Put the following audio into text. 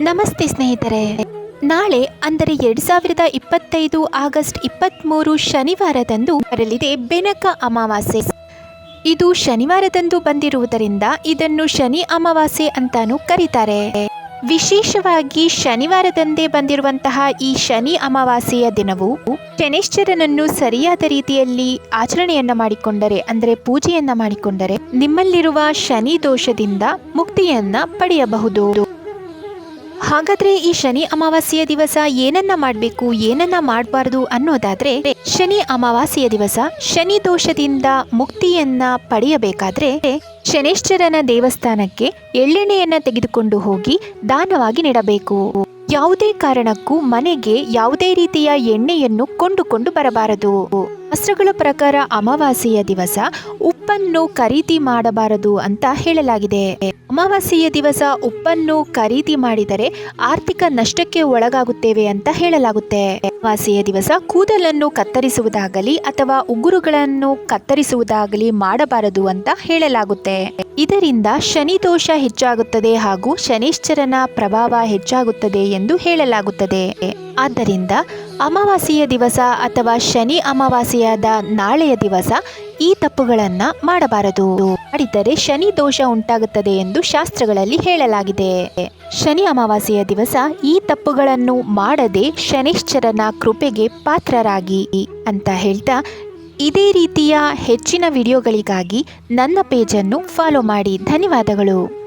ನಮಸ್ತೆ ಸ್ನೇಹಿತರೆ. ನಾಳೆ ಅಂದರೆ ಎರಡ್ ಸಾವಿರದ ಇಪ್ಪತ್ತೈದು ಆಗಸ್ಟ್ ಇಪ್ಪತ್ತ್ಮೂರು ಶನಿವಾರದಂದು ಬರಲಿದೆ ಬೆನಕ ಅಮಾವಾಸ್ಯೆ. ಇದು ಶನಿವಾರದಂದು ಬಂದಿರುವುದರಿಂದ ಇದನ್ನು ಶನಿ ಅಮಾವಾಸ್ಯೆ ಅಂತಾನೂ ಕರೀತಾರೆ. ವಿಶೇಷವಾಗಿ ಶನಿವಾರದಂದೇ ಬಂದಿರುವಂತಹ ಈ ಶನಿ ಅಮಾವಾಸ್ಯೆಯ ದಿನವು ಶನೇಶ್ವರನನ್ನು ಸರಿಯಾದ ರೀತಿಯಲ್ಲಿ ಆಚರಣೆಯನ್ನ ಮಾಡಿಕೊಂಡರೆ, ಅಂದರೆ ಪೂಜೆಯನ್ನ ಮಾಡಿಕೊಂಡರೆ ನಿಮ್ಮಲ್ಲಿರುವ ಶನಿ ದೋಷದಿಂದ ಮುಕ್ತಿಯನ್ನ ಪಡೆಯಬಹುದು. ಹಾಗಾದ್ರೆ ಈ ಶನಿ ಅಮಾವಾಸ್ಯೆಯ ದಿವಸ ಏನನ್ನ ಮಾಡಬೇಕು, ಏನನ್ನ ಮಾಡಬಾರ್ದು ಅನ್ನೋದಾದ್ರೆ, ಶನಿ ಅಮಾವಾಸ್ಯೆಯ ದಿವಸ ಶನಿ ದೋಷದಿಂದ ಮುಕ್ತಿಯನ್ನ ಪಡೆಯಬೇಕಾದ್ರೆ, ಶನೇಶ್ವರನ ದೇವಸ್ಥಾನಕ್ಕೆ ಎಳ್ಳೆಣ್ಣೆಯನ್ನ ತೆಗೆದುಕೊಂಡು ಹೋಗಿ ದಾನವಾಗಿ ನೀಡಬೇಕು. ಯಾವುದೇ ಕಾರಣಕ್ಕೂ ಮನೆಗೆ ಯಾವುದೇ ರೀತಿಯ ಎಣ್ಣೆಯನ್ನು ಕೊಂಡುಕೊಂಡು ಬರಬಾರದು. ಶಾಸ್ತ್ರಗಳ ಪ್ರಕಾರ ಅಮಾವಾಸ್ಯೆಯ ದಿವಸ ಉಪ್ಪನ್ನು ಖರೀದಿ ಮಾಡಬಾರದು ಅಂತ ಹೇಳಲಾಗಿದೆ. ಅಮಾವಾಸ್ಯೆಯ ದಿವಸ ಉಪ್ಪನ್ನು ಖರೀದಿ ಮಾಡಿದರೆ ಆರ್ಥಿಕ ನಷ್ಟಕ್ಕೆ ಒಳಗಾಗುತ್ತೇವೆ ಅಂತ ಹೇಳಲಾಗುತ್ತೆ. ಅಮಾವಾಸ್ಯೆಯ ದಿವಸ ಕೂದಲನ್ನು ಕತ್ತರಿಸುವುದಾಗಲಿ ಅಥವಾ ಉಗುರುಗಳನ್ನು ಕತ್ತರಿಸುವುದಾಗಲಿ ಮಾಡಬಾರದು ಅಂತ ಹೇಳಲಾಗುತ್ತೆ. ಇದರಿಂದ ಶನಿ ದೋಷ ಹೆಚ್ಚಾಗುತ್ತದೆ ಹಾಗೂ ಶನಿಶ್ಚರನ ಪ್ರಭಾವ ಹೆಚ್ಚಾಗುತ್ತದೆ ಎಂದು ಹೇಳಲಾಗುತ್ತದೆ. ಆದ್ದರಿಂದ ಅಮಾವಾಸ್ಯೆಯ ದಿವಸ ಅಥವಾ ಶನಿ ಅಮಾವಾಸ್ಯೆಯಾದ ನಾಳೆಯ ದಿವಸ ಈ ತಪ್ಪುಗಳನ್ನ ಮಾಡಬಾರದು. ಮಾಡಿದರೆ ಶನಿ ದೋಷ ಉಂಟಾಗುತ್ತದೆ ಎಂದು ಶಾಸ್ತ್ರಗಳಲ್ಲಿ ಹೇಳಲಾಗಿದೆ. ಶನಿ ಅಮಾವಾಸ್ಯೆಯ ದಿವಸ ಈ ತಪ್ಪುಗಳನ್ನು ಮಾಡದೆ ಶನಿಶ್ಚರನ ಕೃಪೆಗೆ ಪಾತ್ರರಾಗಿ ಅಂತ ಹೇಳ್ತಾ ಇದೇ ರೀತಿಯ ಹೆಚ್ಚಿನ ವಿಡಿಯೋಗಳಿಗಾಗಿ ನನ್ನ ಪೇಜನ್ನು ಫಾಲೋ ಮಾಡಿ. ಧನ್ಯವಾದಗಳು.